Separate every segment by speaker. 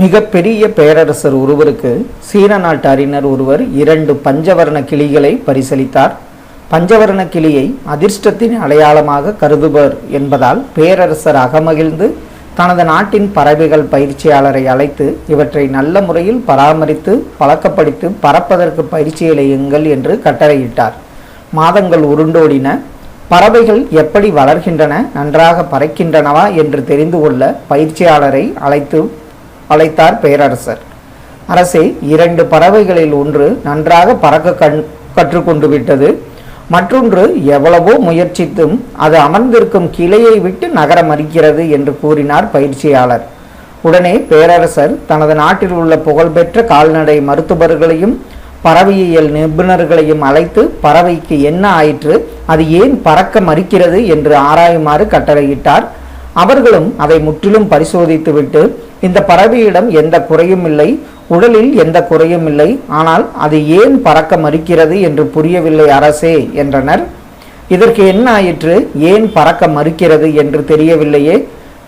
Speaker 1: மிகப்பெரிய பேரரசர் ஒருவருக்கு சீன நாட்டு அறிஞர் ஒருவர் இரண்டு பஞ்சவர்ண கிளிகளை பரிசளித்தார். பஞ்சவர்ண கிளியை அதிர்ஷ்டத்தின் அடையாளமாக கருதுவர் என்பதால் பேரரசர் அகமகிழ்ந்து தனது நாட்டின் பறவைகள் பயிற்சியாளரை அழைத்து இவற்றை நல்ல முறையில் பராமரித்து பழக்கப்படுத்தி பறப்பதற்கு பயிற்சி அளியுங்கள் என்று கட்டளையிட்டார். மாதங்கள் உருண்டோடின. பறவைகள் எப்படி வளர்கின்றன நன்றாக பறக்கின்றனவா என்று தெரிந்து கொள்ள பயிற்சியாளரை அழைத்து அழைத்தார் பேரரசர். அரசே இரண்டு பறவைகளில் ஒன்று நன்றாக பறக்க கண் கற்றுக்கொண்டு விட்டது. மற்றொன்று எவ்வளவோ முயற்சித்தும் அது அமர்ந்திருக்கும் கிளையை விட்டு நகர மறுக்கிறது என்று கூறினார் பயிற்சியாளர். உடனே பேரரசர் தனது நாட்டில் உள்ள புகழ்பெற்ற கால்நடை மருத்துவர்களையும் பறவையியல் நிபுணர்களையும் அழைத்து பறவைக்கு என்ன ஆயிற்று அது ஏன் பறக்க மறுக்கிறது என்று ஆராயுமாறு கட்டளையிட்டார். அவர்களும் அதை முற்றிலும் பரிசோதித்துவிட்டு இந்த பறவையிடம் எந்த குறையும் இல்லை உடலில் எந்த குறையும் இல்லை ஆனால் அது ஏன் பறக்க மறுக்கிறது என்று புரியவில்லை அரசே என்றனர். இதற்கு என்ன ஆயிற்று ஏன் பறக்க மறுக்கிறது என்று தெரியவில்லையே.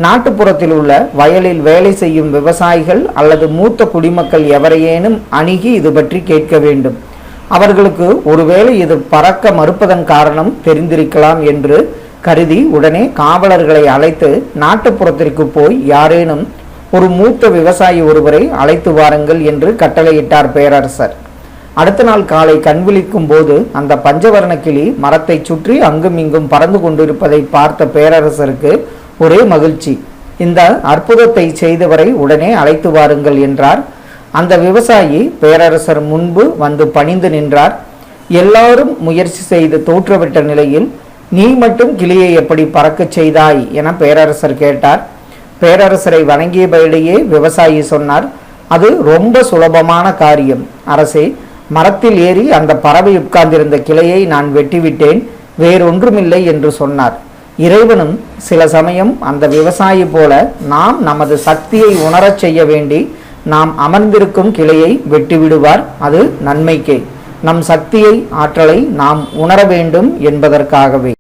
Speaker 1: நாட்டுப்புறத்தில் உள்ள வயலில் வேலை செய்யும் விவசாயிகள் அல்லது மூத்த குடிமக்கள் எவரையேனும் அணுகி இது பற்றி கேட்க வேண்டும். அவர்களுக்கு ஒருவேளை இது பறக்க மறுப்பதன் காரணம் தெரிந்திருக்கலாம் என்று கருதி உடனே காவலர்களை அழைத்து நாட்டுப்புறத்திற்கு போய் யாரேனும் ஒரு மூத்த விவசாயி ஒருவரை அழைத்து வாருங்கள் என்று கட்டளையிட்டார் பேரரசர். அடுத்த நாள் காலை கண்விழிக்கும் போது அந்த பஞ்சவர்ண கிளி மரத்தை சுற்றி அங்கும் இங்கும் பறந்து கொண்டிருப்பதை பார்த்த பேரரசருக்கு ஒரே மகிழ்ச்சி. இந்த அற்புதத்தை செய்தவரை உடனே அழைத்து வாருங்கள் என்றார். அந்த விவசாயி பேரரசர் முன்பு வந்து பணிந்து நின்றார். எல்லாரும் முயற்சி செய்து தோற்றுவிட்ட நிலையில் நீ மட்டும் கிளியை எப்படி பறக்கச் செய்தாய்? என பேரரசர் கேட்டார். பேரரசரை வணங்கியபடியே விவசாயி சொன்னார் அது ரொம்ப சுலபமான காரியம். அரசே மரத்தில் ஏறி அந்த பறவை உட்கார்ந்திருந்த கிளையை நான் வெட்டிவிட்டேன். வேறொன்றுமில்லை என்று சொன்னார். இறைவனும் சில சமயம் அந்த விவசாயி போல நாம் நமது சக்தியை உணரச் செய்ய வேண்டி நாம் அமர்ந்திருக்கும் கிளையை வெட்டிவிடுவார். அது நன்மைக்கே. நம் சக்தியை ஆற்றலை நாம் உணர வேண்டும் என்பதற்காகவே.